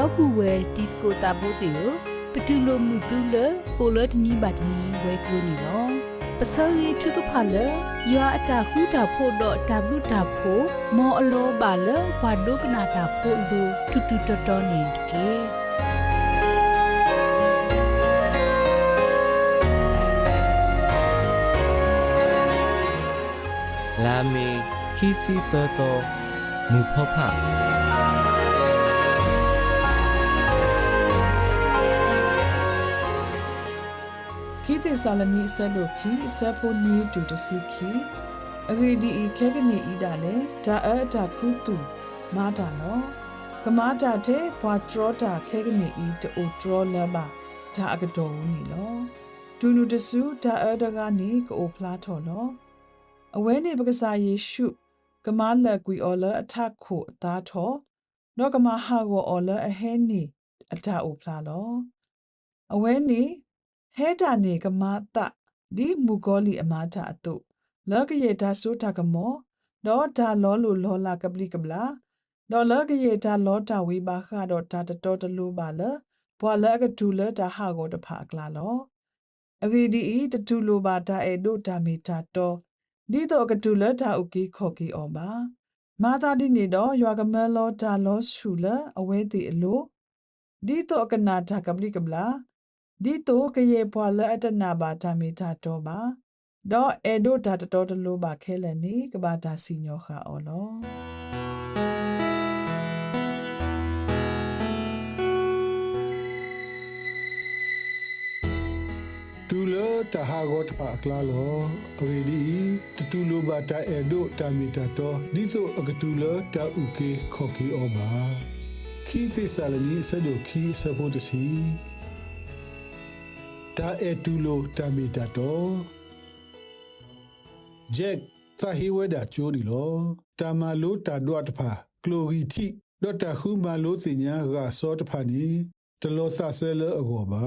လောပူဝဲတီကိုတာဘိုတေကိုပတူလိုမှုတူလပိုလတနီဘာတနီဝဲကလိုနီလောပစောရီထုကဖလယွာအတာခုတာဖို့တော့တဘလူတာဖို့မောအလောပါလဘာဒုကနာတာဖို့လူတူတူတော်တော်နေကေလာမီခီစီတော်တော်မူဖဖ တေဆာလနီဆက်လို့ခီဆက်ဖို့နွေးတူတစီခီအဂေဒီဤခဲကနေဤတာလေဒါအအတာခုတူမာတာနော်ကမာတာတဲ့ဘွာထရောတာခဲကနေဤတိုထရောလဘဒါအကတော်ဦးနီလောဒူနုတဆူဒါအဒကနေကိုဖလားထော်လောအဝဲနေပကစားယေရှုကမာလက်ကွီအော်လအထခုအသားထော်နောကမဟာကိုအော်လအဟဲနေအတာအိုဖလားလောအဝဲနေ ဟဲတာနေကမာတဒီမူဂောလီအမာတာအတုလောကရေဒါဆိုတာကမောတော့ဒါလောလိုလောလာကပလီကပလာတော့လောကရေဒါလောတာဝေပါခါတော့ဒါတတော်တလူပါလဘွာလကဒူလဒါဟာကိုတဖာကလာလောအဂီဒီဤတတူလိုပါဒါအဲဒိုဒါမီတာတော့ဒီတော့ကဒူလဒါဥကီခေါ်ကီအောပါမာသာဒီနေတော့ရွာကမဲလောဒါလောရှူလအဝဲတီအလိုဒီတော့ကနာဒါကပလီကပလာ ဒီတော့ကရေဘွာလအတနာပါဒါမီတာတော့ပါတော့အေဒိုဒါတတော်တလိုပါခဲလဲနေကဘာဒါစီညောခါအော်လောတူလတဟာဂောတဖာကလာလောအဝေဒီတတူလိုဘာတာအေဒိုတာမီတာတော့ဒီဆိုအကတူလတာဥကေခေါကီအောဘာခီသီဆာလနီဆဒိုခီဆဖို့တစီ တာအေတူလိုတာမီတာတော့ဂျက်သာဟီဝဒါချိုဒီလောတာမလိုတာဒွတ်တဖာကလိုဂီတီဒေါ်တာခူမာလိုစညာကစောတဖာနီတလောသဆဲလအကောပါ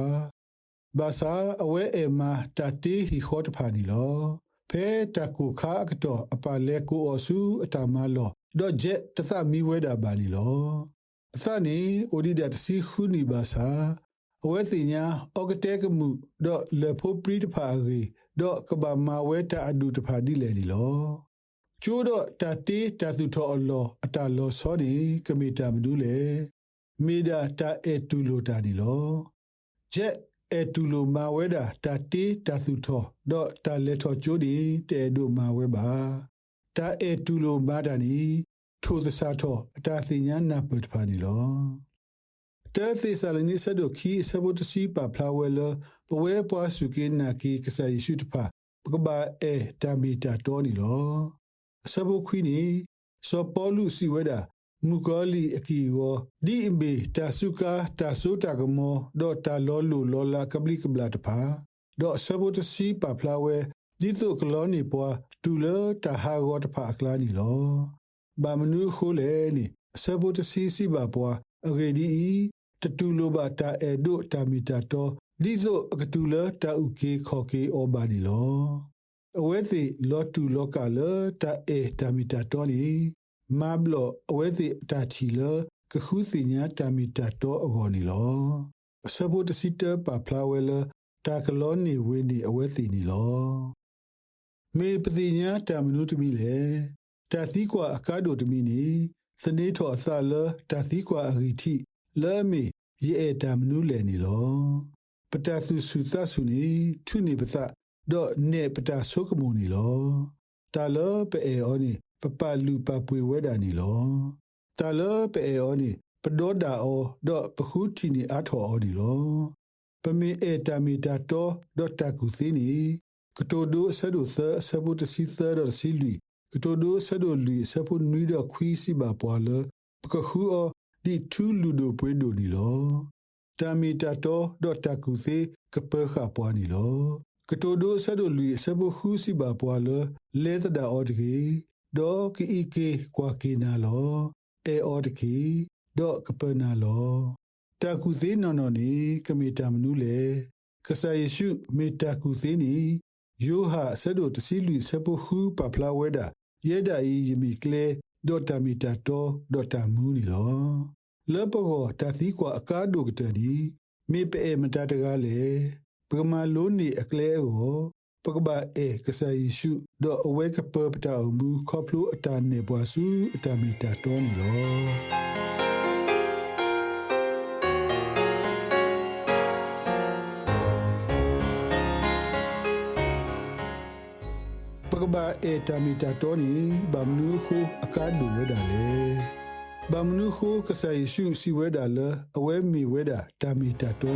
ဘာသာအဝဲအမတတိဟီခေါတဖာနီလောဖဲတကူခါကတော့အပါလဲကိုအဆူအတမလောဒေါ်ဂျက်တသမီဝဲတာပါနီလောအသနီအိုဒီဒတ်စီခုနီဘာသာ အဝဲတင်ညာအော်ကတဲကမှုဒေါ်လေဖိုပရီတဖာရီဒေါ်ကဘာမဝဲတာအဒူတဖာဒီလေနီလောကျိုးတော့တတိတသုထောအလောအတလောစောဒီကမီတာမဒူးလေမေဒါတာအတူလိုတာဒီလောဂျက်အတူလိုမာဝဲတာတတေတသုထောဒေါတလက်ထောကျိုးဒီတဲဒိုမာဝဲပါတာအတူလိုမာဒာနီထိုသစာထောအတာသိညာနာပတ်ဖာနီလော တဲသီဆာလနီဆဒိုခီဆဘတ်စီပါဖလာဝဲလပဝဲပွားစုကေနာကီကဆာယရှုတဖာပကဘာအဲတမီတာတောနီလောဆဘခွီနီစောပေါ်လူစီဝဲတာမူကောလီအကီဝဒီအဘေတာဆုကာတာဆုတာကမောဒေါ်တာလောလူလောလာကပလီကဘလာတဖာဒေါ်ဆဘတ်စီပါဖလာဝဲဒီတုကလောနီပွားတူလတာဟာဂောတဖာကလာနီလောဘာမနူခိုလေနီဆဘတ်စီစီပါပွားအဂေဒီ တတူလိုဘာတာအေဒိုတာမီတာတောဒီဇိုအကတူလတာဥကေခေါ်ကေအောဘာနီလောအဝဲစီလောတူလောကလတာအေတာမီတာတောနီမဘလအဝဲစီတာချီလကခုစီညာတာမီတာတောအဂော်နီလောအစဘတ်စီတပါဖလာဝဲလတာကလောနီဝင်းနီအဝဲစီနီလောမေပတိညာတာမနုတမီလေတာသီကွာအကားဒိုတမီနီစနေထောအစလတာသီကွာအဂီတီ လဲမီယေအတာမနုလေနီလောပတာစုစုသဆုနီထုနေပသဒေါနေပတာဆုကမူနီလောတာလပေအောနီပပလူပပွေဝဲတာနီလောတာလပေအောနီပဒေါ်ဒါအောဒေါပခုတီနီအထောအောနီလောပမီအေတာမီတာတောဒေါတာကူစီနီကတိုဒိုဆဒိုသဆဘုတစီသရစီလီကတိုဒိုဆဒိုလီဆပုနွီဒခွီစီဘာပွာလပကခုအော ဒီထူလူဒိုပွေဒိုနီလောတာမီတာတောဒေါတာကူစီကပခါပွာနီလောကတိုဒိုဆဒိုလီဆဘုခုစီဘာပွာလလေသဒါအော်တကေဒေါကီအီကေကွာကေနာလောအေအော်တကေဒေါကပနာလောတာကူသေးနော်နော်နီကမီတာမနူးလေကဆာယေရှုမေတာကူသေးနီယိုဟာဆဒိုတစီလူဆပခုပပလာဝဲဒါယေဒါဤယမီကလေ ဒေါတာမီတာတောဒေါတာမူနီလောလေပကောတသီကွာအကားဒုကတနီမေပေမတတကားလေပကမာလုံးနေအကလဲကိုပကဘာအေကဆာယရှုဒေါ်အဝဲကပပတာမူခေါပလိုအတန်နေပွားစုအတမီတာတော်နီလော ပကဘာအေတမီတာတိုနီဘမ်နူခုအကာဒူဝဒါလေဘမ်နူခုကဆာယရှုစီဝဒါလအဝဲမီဝဒါတမီတာတို